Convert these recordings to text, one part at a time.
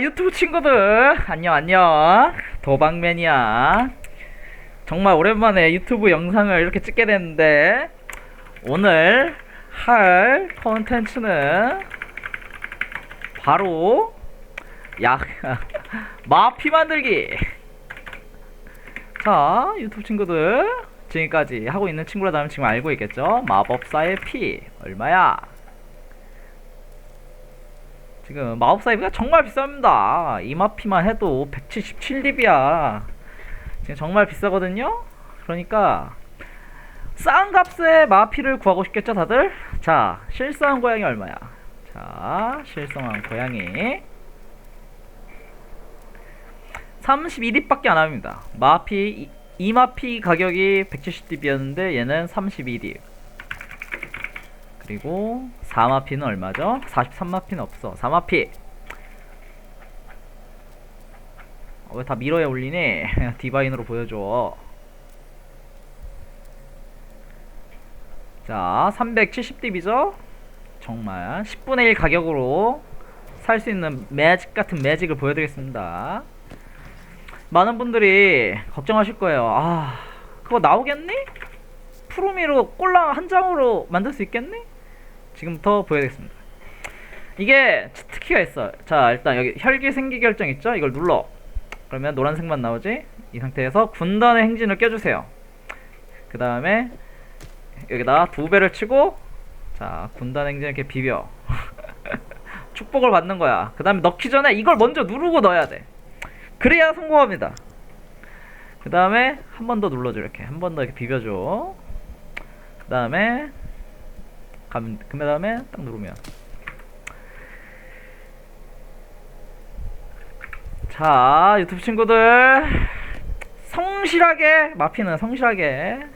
유튜브 친구들. 안녕 안녕. 도박맨이야. 정말 오랜만에 유튜브 영상을 이렇게 찍게 됐는데 오늘 할 컨텐츠는 바로 약 마피 만들기. 자 유튜브 친구들. 지금까지 하고 있는 친구라면 지금 알고 있겠죠? 마법사의 피. 얼마야 지금 마법사 이비가 정말 비쌉니다. 이마피만 해도 177립이야. 지금 정말 비싸거든요. 그러니까 싼 값에 마피를 구하고 싶겠죠, 다들? 자, 실성한 고양이 얼마야? 자, 실성한 고양이 32립밖에 안 합니다. 마피 이- 이마피 가격이 170립이었는데 얘는 32립. 그리고 4마피는 얼마죠? 43마피는 없어. 4마피. 어, 왜다 미러에 올리니? 디바인으로 보여줘. 자, 370딥이죠? 정말 10분의 1 가격으로 살 수 있는 매직 같은 매직을 보여드리겠습니다. 많은 분들이 걱정하실 거예요. 아, 그거 나오겠니? 프로미로 꼴랑 한 장으로 만들 수 있겠니? 지금부터 보여드리겠습니다. 이게 치트키가 있어. 자, 일단 여기 혈기 생기 결정 있죠? 이걸 눌러. 그러면 노란색만 나오지? 이 상태에서 군단의 행진을 껴주세요. 그 다음에 여기다 두 배를 치고 자, 군단 행진 이렇게 비벼. 축복을 받는 거야. 그 다음에 넣기 전에 이걸 먼저 누르고 넣어야 돼. 그래야 성공합니다. 그 다음에 한 번 더 눌러줘 이렇게 한 번 더 이렇게 비벼줘. 그 다음에 가면 그 다음에 딱 누르면. 자 유튜브 친구들. 성실하게 마피는 성실하게.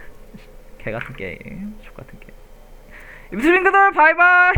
개 같은 게임 족 같은 게임. 유튜브 친구들 바이바이